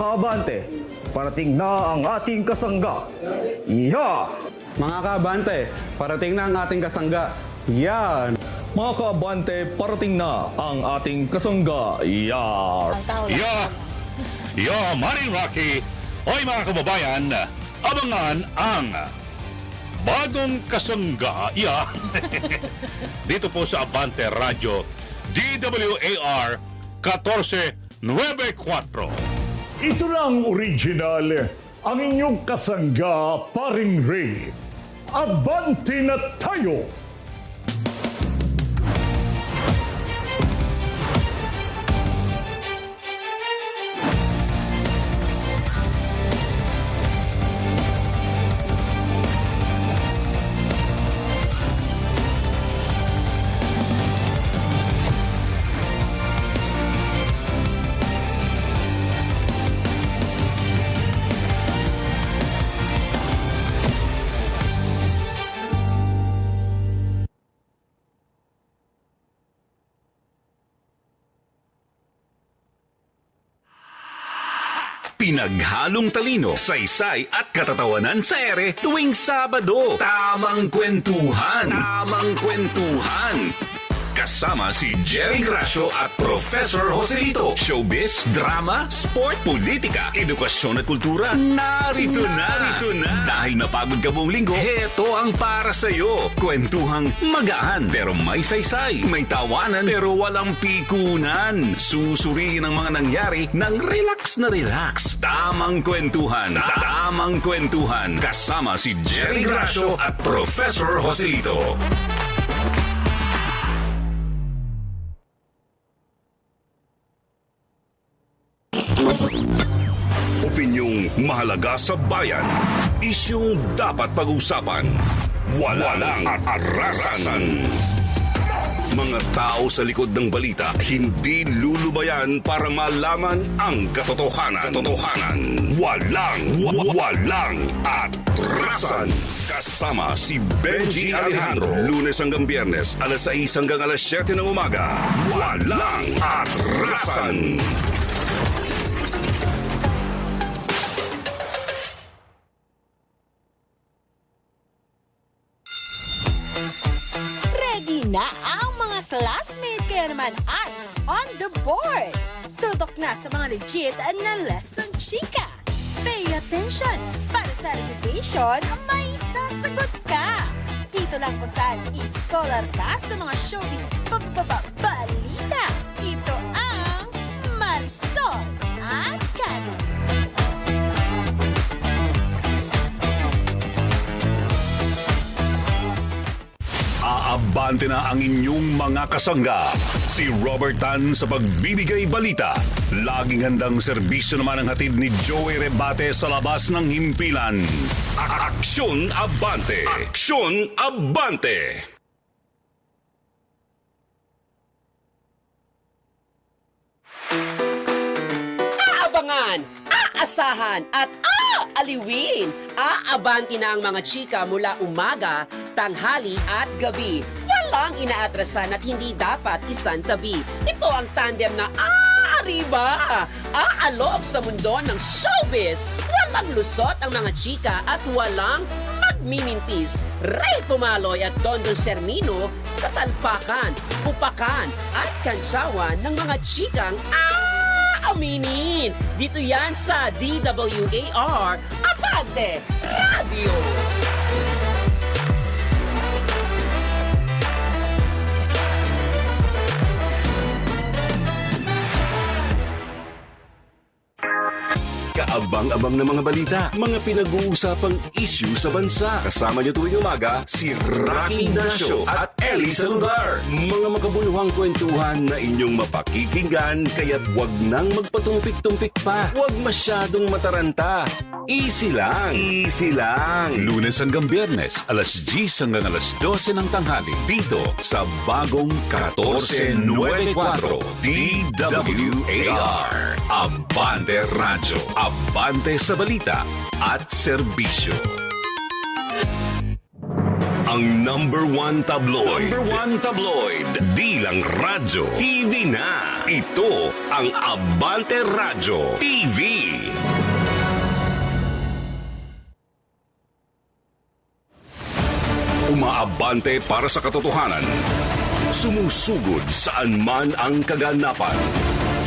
kaabante, parating na ang ating kasangga. Iya! Mga kaabante, parating na ang ating kasangga. Yan! Mga kaabante, parating na ang ating kasangga. Iya! Yo! Yo, Maring Rocky! Hoy mga kababayan, abangan ang bagong kasangga ya. Dito po sa Abante Radio DWAR 1494. Ito lang original, ang inyong kasangga, paring Ray. Abante na tayo! Pinaghalong talino, saysay at katatawanan sa ere tuwing Sabado. Tamang kwentuhan. Tamang kwentuhan. Kasama si Jerry Gracio at Professor Joselito. Showbiz, drama, sport, politika, edukasyon at kultura. Narito na. Narito na. Dahil napagod ka buong linggo, heto ang para sa'yo. Kwentuhang magaan pero may saysay. May tawanan pero walang pikunan. Susuriin ang mga nangyari ng relax na relax. Tamang kwentuhan. Tamang kwentuhan. Kasama si Jerry Gracio at Professor Joselito. Mahalaga sa bayan. Isyong dapat pag-usapan. Walang arasan. Mga tao sa likod ng balita hindi lulubayan para malaman ang katotohanan. Katotohanan. Walang, wa- walang atrasan. Kasama si Benji Alejandro. Lunes hanggang biyernes, alas 6 hanggang alas 7 ng umaga. Walang atrasan. Na ang mga classmate kaya naman eyes on the board. Tutok na sa mga legit na lesson chika. Pay attention para sa recitation may sasagot ka. Dito lang kung saan scholar ka sa mga showbiz balita. Ito ang Marisol Academy. Aabante na ang inyong mga kasangga. Si Robert Tan sa pagbibigay balita. Laging handang serbisyo naman ang hatid ni Joey Rebate sa labas ng himpilan. Aksyon Abante! Aksyon Abante! aabangan, aasahan at aaliwin. Aabanti na ang mga chika mula umaga, tanghali at gabi. Walang inaatrasan at hindi dapat isang tabi. Ito ang tandem na aariba. Aalok sa mundo ng showbiz. Walang lusot ang mga chika at walang magmimintis. Ray Pumaloy at Dondon Sermino sa talpakan, upakan at kantsawan ng mga chikang aaminin. Dito yan sa DWAR Abante Radio. Kaabang-abang na mga balita, mga pinag-uusapang issue sa bansa. Kasama niyo tuwing umaga, si Rocky Ignacio at Ellie Saludar. Mga makabuluhang kwentuhan na inyong mapakikinggan, kaya't wag nang magpatumpik-tumpik pa. Huwag masyadong mataranta. Easy lang. Easy lang. Lunes hanggang biyernes, alas 10 hanggang alas 12 ng tanghali. Dito sa bagong 1494 DWAR. Abante Radyo. Abante sa balita at serbisyo. Ang number one tabloid. Number one tabloid. Di lang radyo. TV na. Ito ang Abante Radyo TV. Umaabante para sa katotohanan. Sumusugod saan man ang kaganapan.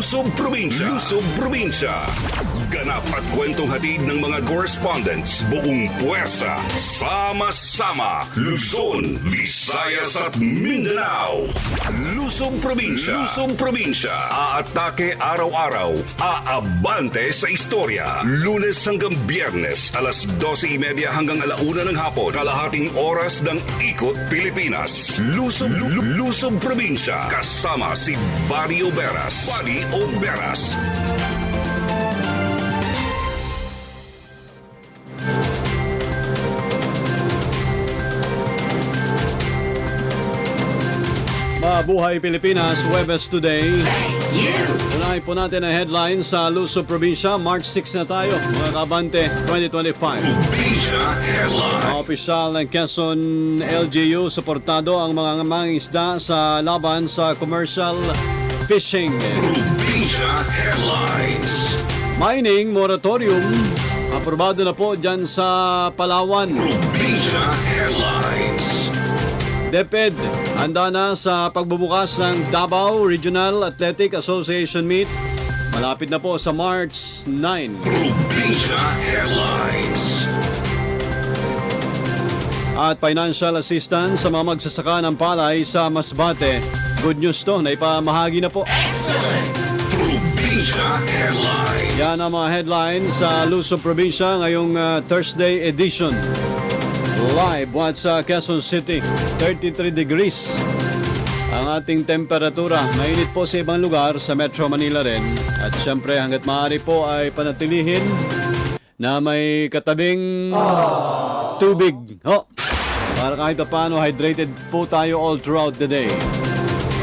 Luzon Probinsya. Luzon Probinsya. Ganap at kwentong hatid ng mga correspondents. Buong puwersa. Sama-sama. Luzon, Visayas at Mindanao. Luzon Probinsya. Luzon Probinsya. Aatake araw-araw. Aabante sa istorya. Lunes hanggang biyernes. Alas 12.30 hanggang alauna ng hapon. Kalahating oras ng Ikot Pilipinas. Luzon, Lu- Luzon Probinsya. Kasama si Barry Oberas. Barry Oberas. Mabuhay Pilipinas, Webes Today. Unahin po natin ang headline sa Luzon Probinsya. March 6 na tayo, mga kabante, 2025. Probinsya Headline. Ang opisyal ng Quezon LGU, suportado ang mga mangisda sa laban sa commercial fishing. Probinsya Headlines. Mining moratorium, aprobado na po dyan sa Palawan. Probinsya Headlines. DepEd, handa na sa pagbubukas ng Davao Regional Athletic Association Meet. Malapit na po sa March 9. Probinsya Headlines. At financial assistance sa mga magsasaka ng palay sa Masbate. Good news to, naipamahagi na po. Probinsya Headlines. Yan ang mga headlines sa Luzon Probinsya ngayong uh, Thursday edition. Live what sa Quezon City, 33 degrees ang ating temperatura. Mainit po sa ibang lugar sa Metro Manila rin. At syempre hanggat maaari po ay panatilihin na may katabing tubig. Ho! Para kahit pa paano hydrated po tayo all throughout the day.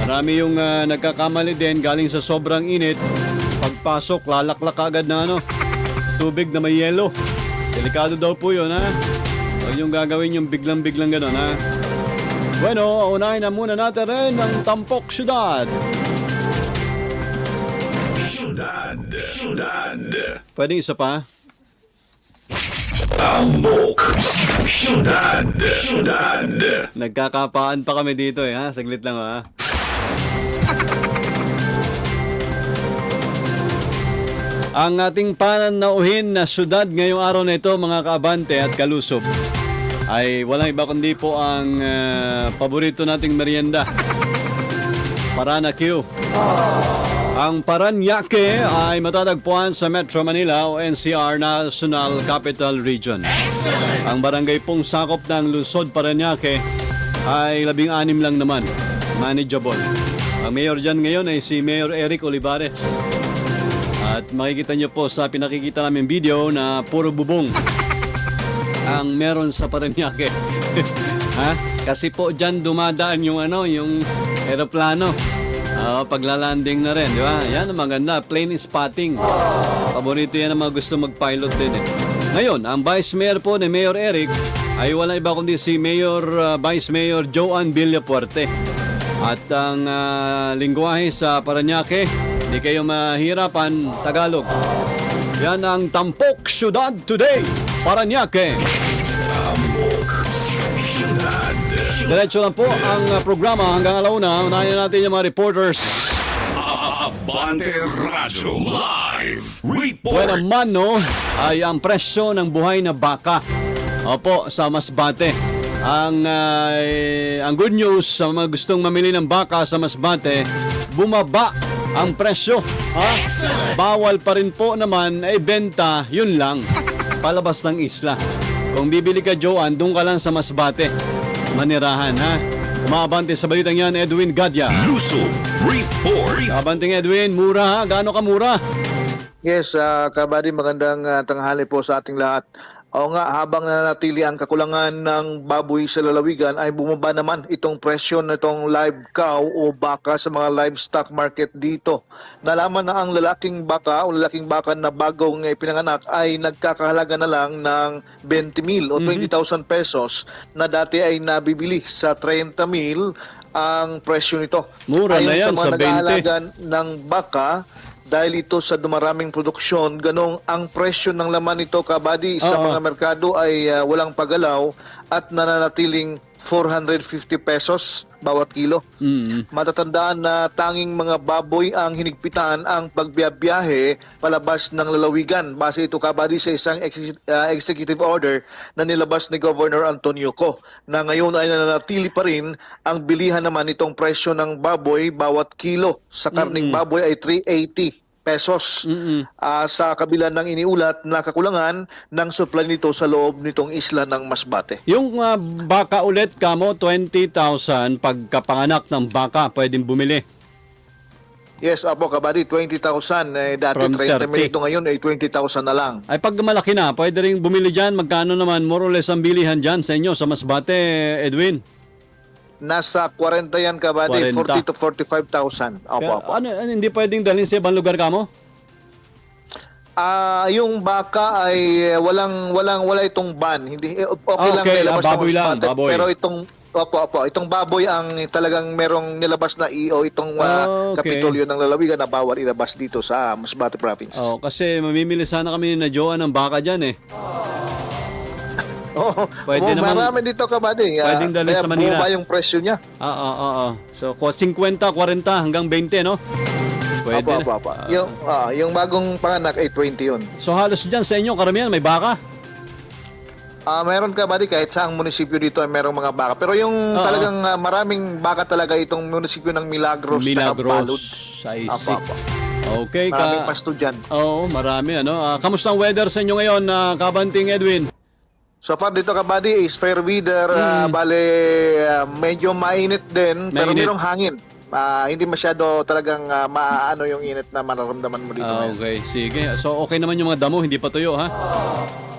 Marami yung ah, nagkakamali din galing sa sobrang init. Pagpasok, lalaklak agad na ano, tubig na may yelo. Delikado daw po yun ha. Huwag yung gagawin yung biglang-biglang gano'n ha. Bueno, unahin na muna natin rin ang Tampok Syudad. Syudad. Syudad. Pwede isa pa? Tambok. Syudad. Syudad. Nagkakapaan pa kami dito eh ha. Saglit lang ha. Ang ating pananauhin na syudad ngayong araw na ito mga kaabante at kalusob ay walang iba kundi po ang ah, paborito nating merienda. Paranakyu. Ang Paranaque ay matatagpuan sa Metro Manila o NCR National Capital Region. Ang barangay pong sakop ng Lungsod Paranaque ay labing-anim lang naman. Manageable. Ang mayor dyan ngayon ay si Mayor Eric Olivares. At makikita nyo po sa pinakikita namin video na puro bubong ang meron sa Paranaque. ha? Kasi po dyan dumadaan yung ano, yung eroplano. Oo, paglalanding na rin, di ba? Yan ang maganda, plane spotting. Paborito yan ng mga gusto mag-pilot din eh. Ngayon, ang Vice Mayor po ni Mayor Eric ay wala iba kundi si Mayor uh, Vice Mayor Joan Villapuerte. At ang uh, lingwahe sa Paranaque, di kayo mahirapan, Tagalog. Yan ang Tampok Syudad Today, Paranaque. Diretso lang po ang uh, programa hanggang alauna. Unahin natin yung mga reporters. Abante Radyo Live Report. Bueno, man, no, ay ang presyo ng buhay na baka. Opo, sa Masbate. Ang, eh, ang good news sa mga gustong mamili ng baka sa Masbate, bumaba ang presyo. Ha? Bawal pa rin po naman ay benta, yun lang. Palabas ng isla. Kung bibili ka, Joanne, doon ka lang sa Masbate. Manirahan, ha? Umabante sa balitang yan, Edwin Gadya. Lusob Report. Abanting Edwin, mura ha? Gaano ka mura? Yes, uh, kabady, magandang ah, tanghali po sa ating lahat. Oo nga, habang nanatili ang kakulangan ng baboy sa lalawigan ay bumaba naman itong presyo nitong live cow o baka sa mga livestock market dito. Nalaman na ang lalaking baka o lalaking baka na bagong pinanganak ay nagkakahalaga na lang ng 20 mil o 20,000 pesos na dati ay nabibili sa 30 mil ang presyo nito. Mura na Ayon yan, sa mga sa 20. nag-aalaga ng baka dahil ito sa dumaraming produksyon, ganong ang presyo ng laman nito kabady sa mga merkado ay ah, walang pagalaw at nananatiling 450 pesos bawat kilo. Mm. Matatandaan na tanging mga baboy ang hinigpitan ang pagbiyabiyahe palabas ng lalawigan. Base ito kabady sa isang ex- ah, executive order na nilabas ni Governor Antonio Co. Na ngayon ay nananatili pa rin ang bilihan naman itong presyo ng baboy bawat kilo. Sa karning baboy ay 380 pesos Ah, sa kabila ng iniulat na kakulangan ng supply nito sa loob nitong isla ng Masbate. Yung ah, baka ulit kamo, 20,000 pagkapanganak ng baka, pwedeng bumili. Yes, apo kabady, 20,000. Eh, dati From 30 mil 30. ito ngayon ay 20,000 na lang. Ay pag malaki na, pwede rin bumili dyan. Magkano naman more or less ang bilihan dyan sa inyo sa Masbate, Edwin? Nasa 40 yan kabady, 40. 40 to 45,000. Opo, opo. ano, ano, hindi pwedeng dalhin sa ibang lugar kamo? Ah, yung baka ay eh, walang walang wala itong ban. Hindi eh, okay, Ah, lang nilabas Ah, baboy ng lang, Masbate, baboy. Pero itong Opo, opo. Itong baboy ang talagang merong nilabas na EO itong Ah, ah, okay. kapitolyo ng lalawigan na bawal ilabas dito sa Masbate province. Oh, kasi mamimili sana kami na Joan ng baka dyan eh. Oo. Pwede Oo, naman- marami dito kabady. Ah, Pwedeng dalhin kaya sa Manila. bumaba yung presyo niya. Ah, ah, ah. So, ko 50, 40 hanggang 20, no? Pwede Opo, na. opo, opo. Yung, ah, yung bagong panganak ay 20 yun. So, halos dyan sa inyo, karamihan may baka. Ah, meron ka ba di kahit sa ang munisipyo dito ay merong mga baka. Pero yung Oo. talagang ah, maraming baka talaga itong munisipyo ng Milagros. Milagros. I Apo, see. apo. Okay, Maraming ka... pasto dyan. Oo, marami ano. Ah, kamusta ang weather sa inyo ngayon, na Kabanting Edwin? So far dito ka buddy is fair weather, ah, bale ah, medyo mainit din pero. Mainit. merong hangin. Ah, hindi masyado talagang ah, maaano yung init na mararamdaman mo dito. Ah, ngayon. okay, sige. So, okay naman yung mga damo, hindi pa tuyo, ha?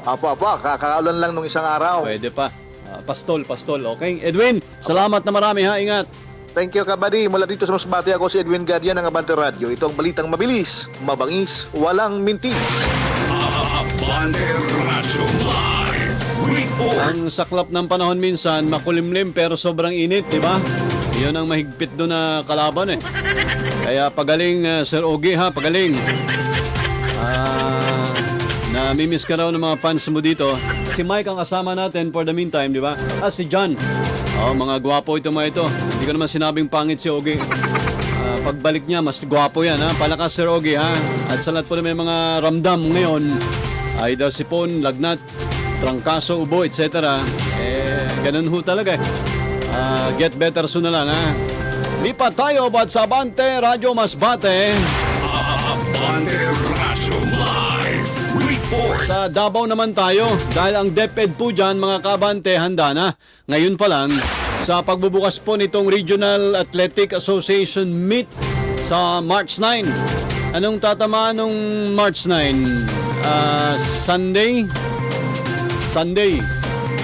Apo, apo, kakaulan lang nung isang araw. Pwede pa. Ah, pastol, pastol. Okay. Edwin, salamat na marami, ha? Ingat. Thank you kabady. Mula dito sa Masbate ako si Edwin Gadia ng Abante Radio. Ito ang balitang mabilis, mabangis, walang mintis. Abante Report. Ang saklap ng panahon minsan, makulimlim pero sobrang init, di ba? Yun ang mahigpit doon na kalaban eh. Kaya pagaling, uh, Sir Ogie ha, pagaling. Ah, namimiss ka raw ng mga fans mo dito. Si Mike ang kasama natin for the meantime, di ba? Ah, si John. Oh, mga gwapo ito mga ito. Hindi ko naman sinabing pangit si Ogie. Ah, pagbalik niya, mas gwapo yan ha. Palakas Sir Ogie ha. At sa lahat po na may mga ramdam ngayon, ay sipon, lagnat, trangkaso, ubo, etc. Eh, ganun ho talaga eh. Ah, get better soon na lang ha. Lipat tayo ba't sa Abante, Radyo Masbate. Abante Radyo Live Report. Sa Davao naman tayo dahil ang DepEd po dyan mga kabante handa na. Ngayon pa lang sa pagbubukas po nitong Regional Athletic Association Meet sa March 9. Anong tatama nung March 9? Ah, Sunday? Sunday.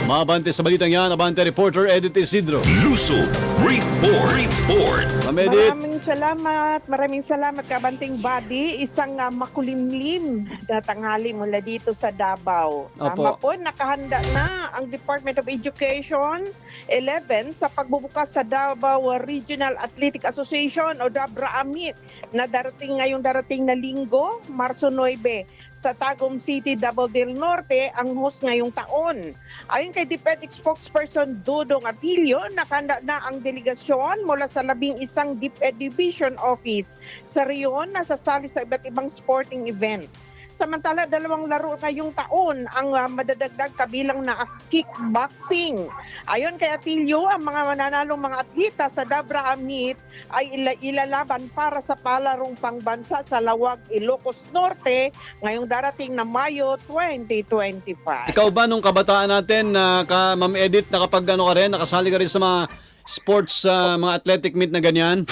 Mabante sa balitang yan, Abante reporter Edith Isidro. Lusob Report. Report. Mamedit. Maraming salamat, maraming salamat Kabanting Body. Isang uh, makulimlim na tanghali mula dito sa Davao. Tama Opo. po, nakahanda na ang Department of Education 11 sa pagbubukas sa Davao Regional Athletic Association o DABRA Amit na darating ngayong darating na linggo, Marso 9 sa Tagum City, Davao del Norte ang host ngayong taon. Ayon kay DepEd spokesperson Dudong Atilio, nakanda na ang delegasyon mula sa labing isang DepEd Division Office sa riyon na sasali sa iba't ibang sporting event. Samantala, dalawang laro ngayong taon ang ah, madadagdag kabilang na kickboxing. Ayon kay Atilio, ang mga mananalong mga atleta sa Dabra Amit ay ila- ilalaban para sa palarong pangbansa sa Lawag, Ilocos Norte ngayong darating na Mayo 2025. Ikaw ba nung kabataan natin na ka, Ma'am Edith, nakapag ano ka rin, nakasali ka rin sa mga sports, sa mga athletic meet na ganyan?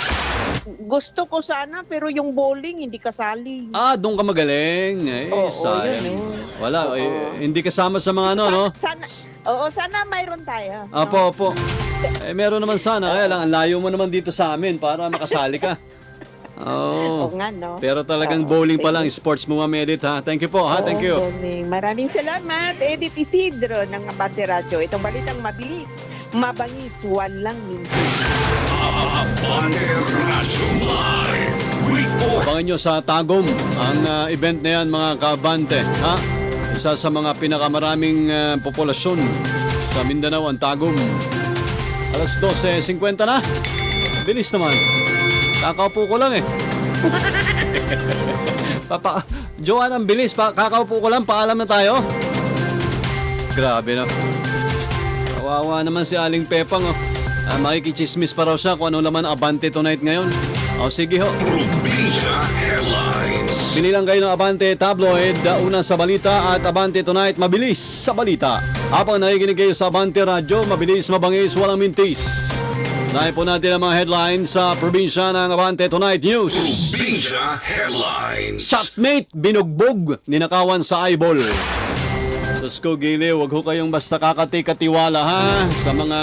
Gusto ko sana pero yung bowling hindi kasali. Ah, doon ka magaling. Eh, Oo, sayang. yun eh. Wala, eh, hindi kasama sa mga ano, no? Sana, oo, sana mayroon tayo. Apo, opo. Eh, meron naman sana. Kaya lang, ang layo mo naman dito sa amin para makasali ka. Oo. Oo nga, no? Pero talagang Oo, bowling pa lang, sports mo, Ma'am Edith, ha? Thank you po, ha? Thank you. Oo, Bowling. Maraming salamat, Edith Isidro ng Abante Radio. Itong balitang mabilis, mabangis, walang mintis. Abangan nyo sa Tagum ang ah, event na yan mga kabante. Ha? Isa sa mga pinakamaraming ah, populasyon sa Mindanao ang Tagum. Alas 12.50 na. Bilis naman. Kakaupo ko lang eh. Papa, Joanne, ang bilis. Pa, kakaupo ko lang. Paalam na tayo. Grabe na. Kawawa naman si Aling Pepang. Oh. Ah, makikichismis pa raw siya kung ano naman abante tonight ngayon. O sige ho. Probinsya Headlines. Binilang kayo ng Abante Tabloid, una sa balita at Abante Tonight, mabilis sa balita. Habang nakikinig kayo sa Abante Radyo, mabilis, mabangis, walang mintis. Nahin po natin ang mga headlines sa probinsya ng Abante Tonight News. Probinsya Headlines. Chatmate, binugbog, ninakawan sa eyeball. Sus ko, Gili, wag ho kayong basta kakati-katiwala ha sa mga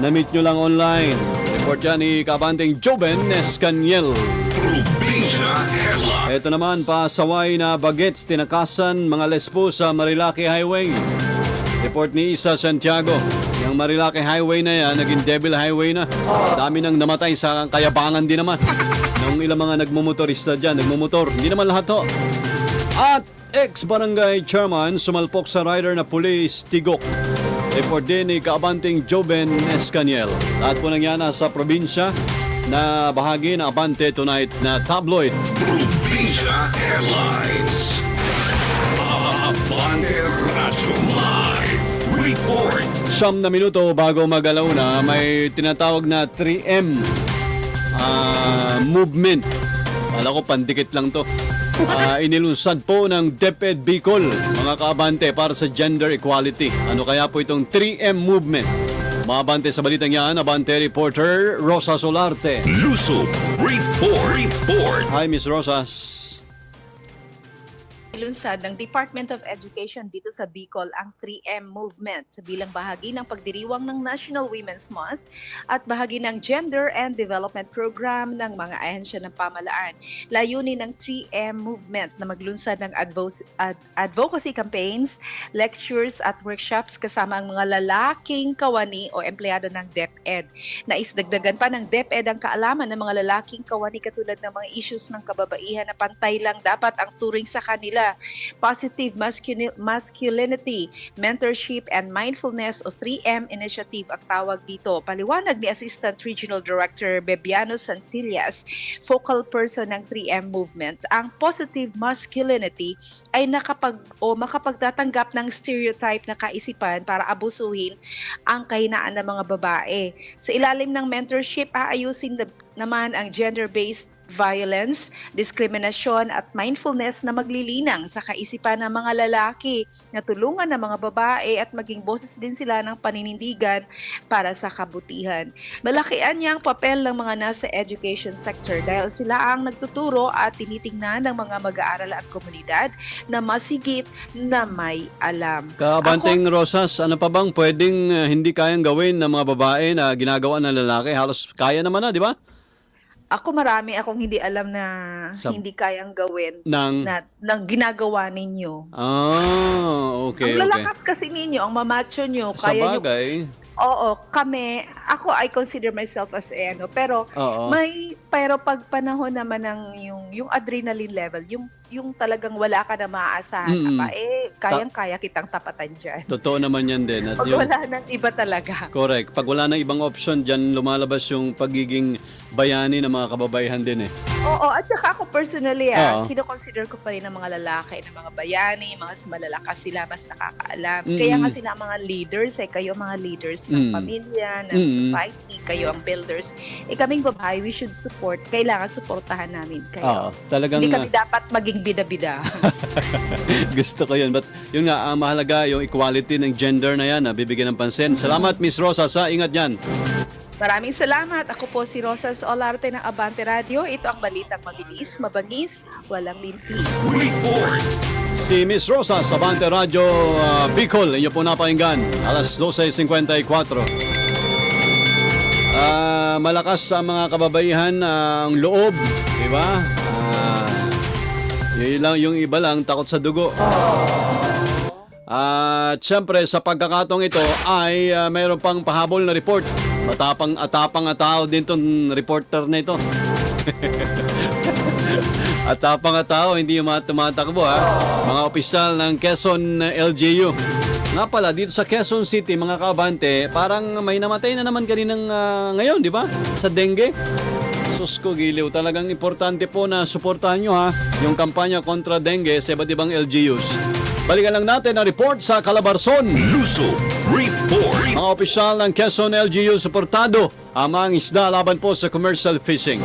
na-meet nyo lang online. Report yan ni Kabanteng Joben Escaniel. Ito naman, pasaway na bagets, tinakasan mga lesbo sa Marilaki Highway. Report ni Isa Santiago. Yung Marilaki Highway na yan, naging Devil Highway na. Dami nang namatay sa kayabangan din naman. Nung ilang mga nagmumotorista dyan, nagmumotor. Hindi naman lahat to. At ex-barangay chairman sumalpok sa rider na pulis Tigok. Report din ni Kaabanting Joben Escaniel. Lahat po nangyana sa probinsya na bahagi ng Abante Tonight na tabloid. Probinsya Headlines. Abante Radyo Live Report. Siyam na minuto bago magalaw na may tinatawag na 3M ah, movement. Kala ko pandikit lang to. Ah, inilunsad po ng DepEd Bicol, mga kaabante, para sa gender equality. Ano kaya po itong 3M movement? Maabante sa balitang yan, abante reporter Rosa Solarte. Luso Report. Report. Hi, Miss Rosas. Ilunsad ng Department of Education dito sa Bicol ang 3M movement sa bilang bahagi ng pagdiriwang ng National Women's Month at bahagi ng Gender and Development Program ng mga ahensya ng pamalaan. Layunin ng 3M movement na maglunsad ng advo- ad- advocacy campaigns, lectures at workshops kasama ang mga lalaking kawani o empleyado ng DepEd. Naisdagdagan pa ng DepEd ang kaalaman ng mga lalaking kawani katulad ng mga issues ng kababaihan na pantay lang dapat ang turing sa kanila positive masculi- masculinity, mentorship, and mindfulness o 3M initiative ang tawag dito. Paliwanag ni Assistant Regional Director Bebiano Santillas, focal person ng 3M movement, ang positive masculinity ay nakapag o makapagtatanggap ng stereotype na kaisipan para abusuhin ang kahinaan ng mga babae. Sa ilalim ng mentorship, aayusin na- naman ang gender-based violence, diskriminasyon at mindfulness na maglilinang sa kaisipan ng mga lalaki na tulungan ng mga babae at maging boses din sila ng paninindigan para sa kabutihan. Malakian niya ang papel ng mga nasa education sector dahil sila ang nagtuturo at tinitingnan ng mga mag-aaral at komunidad na masigit na may alam. Kaabanteng Rosas, ano pa bang pwedeng uh, hindi kayang gawin ng mga babae na ginagawa ng lalaki? Halos kaya naman na, di ba? Ako marami akong hindi alam na Sa- hindi kayang gawin Nang... na, na ginagawa ninyo. Ah, okay, ang okay. lalakas kasi ninyo, ang mamacho nyo, Sa kaya nyo, bagay, oo, kami, ako I consider myself as eh, ano, pero oo. may, pero pag panahon naman ng yung, yung adrenaline level, yung, yung talagang wala ka na maaasahan, Mm-mm. aba, eh, kayang-kaya kitang tapatan dyan. Totoo naman yan din. At Pag yung, wala nang iba talaga. correct. Pag wala nang ibang option, dyan lumalabas yung pagiging bayani ng mga kababayan din eh. Oo, at saka ako personally, ah, Oo. kino-consider ko pa rin ang mga lalaki, ng mga bayani, mga mas malalakas sila, mas nakakaalam. Mm. Kaya nga sila ang mga leaders, eh, kayo mga leaders ng Mm. pamilya, ng Mm. society, kayo ang builders. Eh kaming babae, we should support, kailangan supportahan namin Oo, kayo. talagang Hindi kami dapat maging bida-bida. gusto ko yun. But yun nga, ang mahalaga yung equality ng gender na yan, na bibigyan ng pansin. Salamat Miss Rosa sa ingat yan. Maraming salamat. Ako po si Rosas Olarte ng Abante Radio. Ito ang balitang mabilis, mabangis, walang. Report. Si Miss Rosa sa Bante Radio uh, Bicol, inyo po napakinggan. Alas 12.54. Ah, malakas sa mga kababaihan ang loob, di ba? Ah, yun lang, yung iba lang takot sa dugo. At syempre sa pagkakatong ito ay ah, mayroon pang pahabol na report. Matapang atapang at tao din tong reporter na ito. At tapang at tao, hindi yung mga tumatakbo ha. Mga opisyal ng Quezon LGU. Nga pala, dito sa Quezon City, mga kabante, parang may namatay na naman kaninang ah, ngayon, di ba? Sa dengue. Sus ko, giliw. Talagang importante po na suportahan nyo ha, yung kampanya kontra dengue sa iba't ibang LGUs. Balikan lang natin ang report sa Calabarzon. Luso. Report. Mga opisyal ng Quezon LGU suportado ang mga isda laban po sa commercial fishing.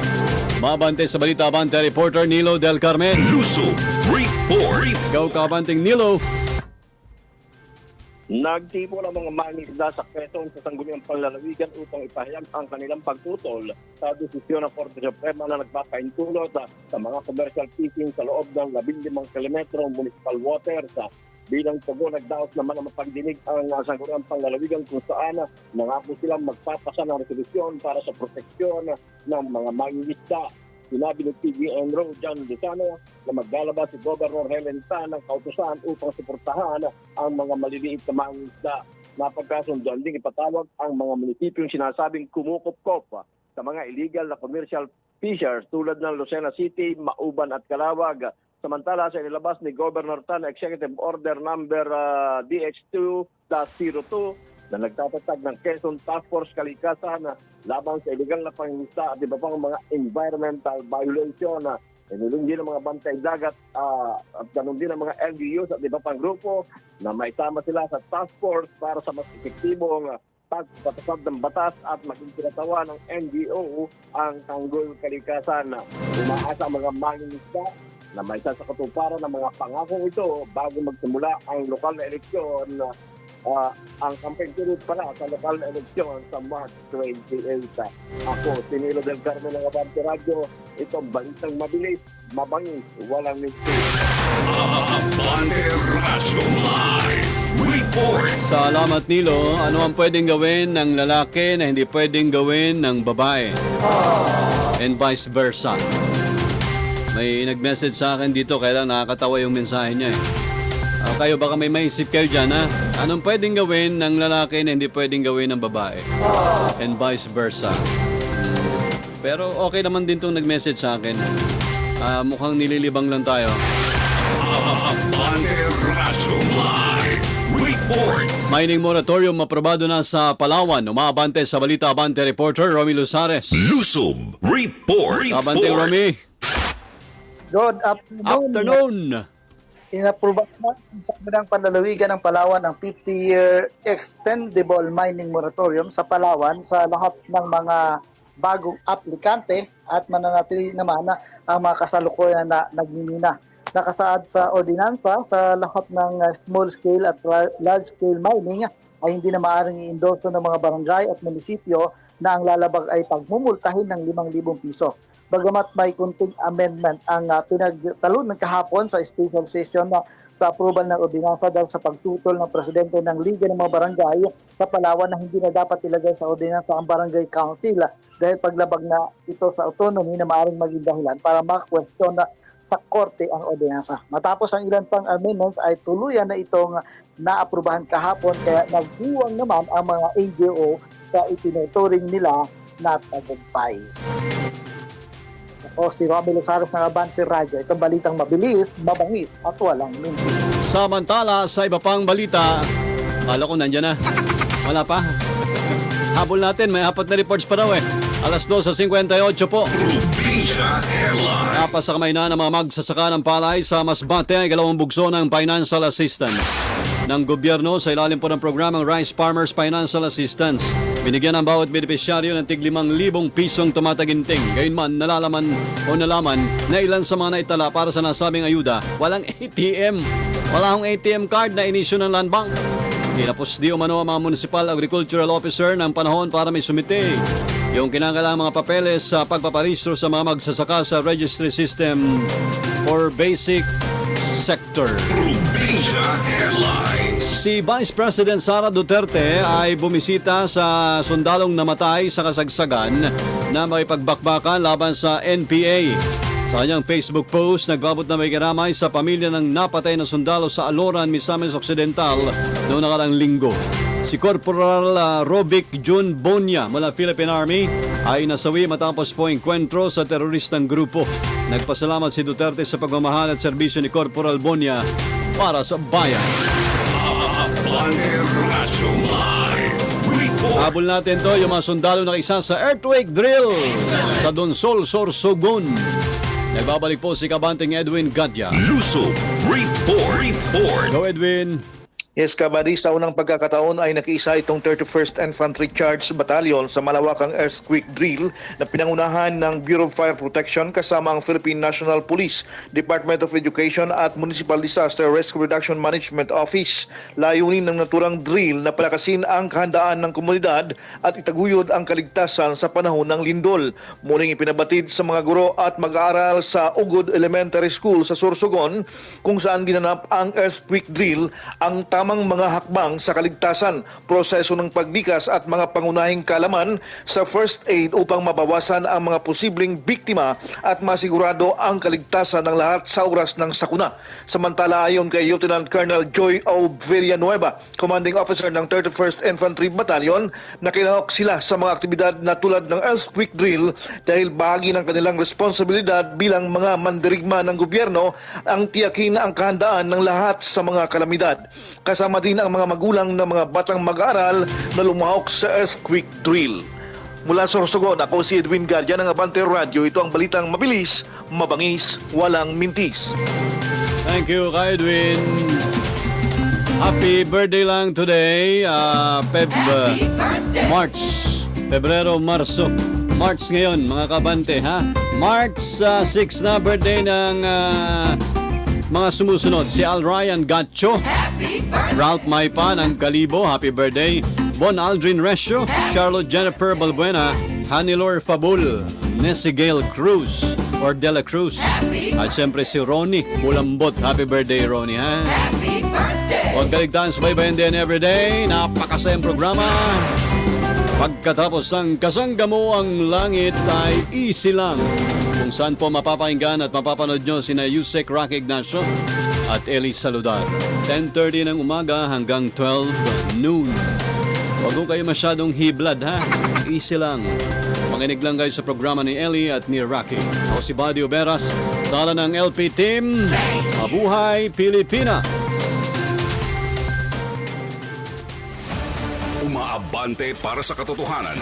Mabante sa balita abante reporter Nilo Del Carmen. Luso. Report. Ikaw kabanting Nilo. Nagtipo ng mga mangisda sa Quezon sa sangguniang panlalawigan upang ipahayag ang kanilang pagtutol sa desisyon ng Korte Suprema na nagpapaintulot sa, sa mga commercial fishing sa loob ng 15 kilometro municipal water sa bilang tugon nagdaos naman ang mapagdinig ang uh, sangguniang panlalawigan kung saan nangako silang magpapasa ng resolusyon para sa proteksyon ng mga mangingisda. Sinabi ni PGN Road John Desano na maglalabas si Governor Helen Tan ng kautusan upang suportahan ang mga maliliit na mangingisda. Napagkasundan ding ipatawag ang mga munisipyong sinasabing kumukupkop sa mga illegal na commercial fishers tulad ng Lucena City, Mauban at Calawag. Samantala sa inilabas ni Governor Tan Executive Order number ah, DH2-02 na nagtatatag ng Quezon Task Force Kalikasan na laban sa illegal na pangingisda at iba pang mga environmental violation na inulong din mga bantay dagat ah, at ganun din ang mga LGUs at iba pang grupo na maitama sila sa task force para sa mas epektibong ah, pagpatasad ng batas at maging tinatawa ng NGO ang tanggol kalikasan. Umaasa ang mga mangingisda na may sa katuparan ng mga pangakong ito bago magsimula ang lokal na eleksyon Ah, ang campaign period pala sa lokal na eleksyon sa March 28. Ako, si Nilo Del Carmen ng Abante Radio. Ito, balitang mabilis, mabangis, walang mistake. Abante Radio Live. Report. Salamat Nilo. Ano ang pwedeng gawin ng lalaki na hindi pwedeng gawin ng babae? And vice versa. May nag-message sa akin dito kaya lang nakakatawa yung mensahe niya eh. Ah, kayo baka may maisip kayo dyan ha? Anong pwedeng gawin ng lalaki na hindi pwedeng gawin ng babae? And vice versa. Pero okay naman din itong nag-message sa akin. Ah, mukhang nililibang lang tayo. Mining moratorium aprobado na sa Palawan. Umabante sa balita Abante reporter Romy Luzares. Lusob. Report. Abante. Romy. Good afternoon. Afternoon. Inaproba na sa Kabilang Panlalawigan ng Palawan ang 50-year extendable mining moratorium sa Palawan sa lahat ng mga bagong aplikante at mananatili naman na ang mga kasalukuyan na nagmimina. Nakasaad sa ordinansa sa lahat ng uh, small scale at large scale mining ay hindi na maaaring i-endorso ng mga barangay at munisipyo na ang lalabag ay pagmumultahin ng 5,000 piso. Bagamat may kunting amendment ang uh, pinagtalon ng kahapon sa special session na sa approval ng ordinansa dahil sa pagtutol ng presidente ng Liga ng mga Barangay sa Palawan na hindi na dapat ilagay sa ordinansa ang Barangay Council ah, dahil paglabag na ito sa autonomy na maaaring maging dahilan para maka-question na sa korte ang ordinansa. Matapos ang ilan pang amendments ay tuluyan na itong naaprubahan kahapon kaya nagdiwang naman ang mga NGO sa itinuturing nila na tagumpay. O si Romelo Saros ng Abante Radio. Itong balitang mabilis, mabangis at walang minti. Samantala, sa iba pang balita, kala ko nandyan na. Wala pa. Habol natin, may apat na reports pa daw eh. Alas 2.58 po. Tapos sa kamay na ng mga magsasaka ng palay sa Masbate ay galawang bugso ng financial assistance ng gobyerno sa ilalim po ng programang Rice Farmers Financial Assistance. Binigyan ang bawat benepisyaryo ng tig 5,000 pisong tumataginting. Gayunman, nalalaman o nalaman na ilan sa mga naitala para sa nasabing ayuda, walang ATM. Wala akong ATM card na inisyo ng Land Bank. Tinapos di umano ang mga municipal agricultural officer ng panahon para may sumite. Yung kinakailangang mga papeles sa pagpaparehistro sa mga magsasaka sa registry system for basic sector. Probinsya Headlines. Si Vice President Sara Duterte ay bumisita sa sundalong namatay sa kasagsagan na makipagbakbakan laban sa NPA. Sa kanyang Facebook post, nagbabot na may karamay sa pamilya ng napatay na sundalo sa Aloran, Misamis Occidental noong nakarang linggo. Si Corporal uh, Robic Jun Bonya mula Philippine Army ay nasawi matapos po enkwentro sa teroristang grupo. Nagpasalamat si Duterte sa pagmamahal at serbisyo ni Corporal Bonya para sa bayan. Habol natin to yung mga sundalo na isa sa earthquake drill sa Donsol, Sorsogon. Nagbabalik po si Kabanting Edwin Gadya. Report. Report. Go Edwin! Yes, Kabady, sa unang pagkakataon ay nakiisa itong 31st Infantry Charge Battalion sa malawakang earthquake drill na pinangunahan ng Bureau of Fire Protection kasama ang Philippine National Police, Department of Education at Municipal Disaster Risk Reduction Management Office. Layunin ng naturang drill na palakasin ang kahandaan ng komunidad at itaguyod ang kaligtasan sa panahon ng lindol. Muling ipinabatid sa mga guro at mag-aaral sa Ugod Elementary School sa Sorsogon kung saan ginanap ang earthquake drill ang tamang mga hakbang sa kaligtasan, proseso ng pagdikas at mga pangunahing kalaman sa first aid upang mabawasan ang mga posibleng biktima at masigurado ang kaligtasan ng lahat sa oras ng sakuna. Samantala ayon kay Lieutenant Colonel Joy O. Villanueva, Commanding Officer ng 31st Infantry Battalion, nakilahok sila sa mga aktibidad na tulad ng earthquake drill dahil bahagi ng kanilang responsibilidad bilang mga mandirigma ng gobyerno ang tiyakin ang kahandaan ng lahat sa mga kalamidad. Kasama din ang mga magulang ng mga batang mag-aaral na lumahok sa earthquake drill. Mula sa Sorsogon, ako si Edwin Gardia ng Abante Radio. Ito ang balitang mabilis, mabangis, walang mintis. Thank you, ka Edwin. Happy birthday lang today, uh, Feb, uh, March, Pebrero, Marso. March ngayon, mga kabante, ha? March uh, 6 na birthday ng uh, mga sumusunod. Si Al Ryan Gacho, Ralph Maipa ng Kalibo, happy birthday. Bon Aldrin Resio, Charlotte Jennifer Balbuena, Hanilor Fabul, Nessie Gale Cruz, or Dela Cruz. At siyempre si Ronnie Bulambot. Happy birthday, Ronnie, ha? Happy birthday! Huwag kaligtaan sa Baybayin Din Everyday. Napakasayang programa. Pagkatapos ng kasangga mo ang langit ay easy lang. Kung saan po mapapakinggan at mapapanood nyo sina Yusek Rock Ignacio at Eli Saludar. 10.30 ng umaga hanggang 12 noon. Huwag ko kayo masyadong hiblad ha. Easy lang. Makinig lang kayo sa programa ni Eli at ni Rocky. Ako si Badio Beras. Sa ala ng LP Team, Mabuhay Pilipinas! Umaabante para sa katotohanan.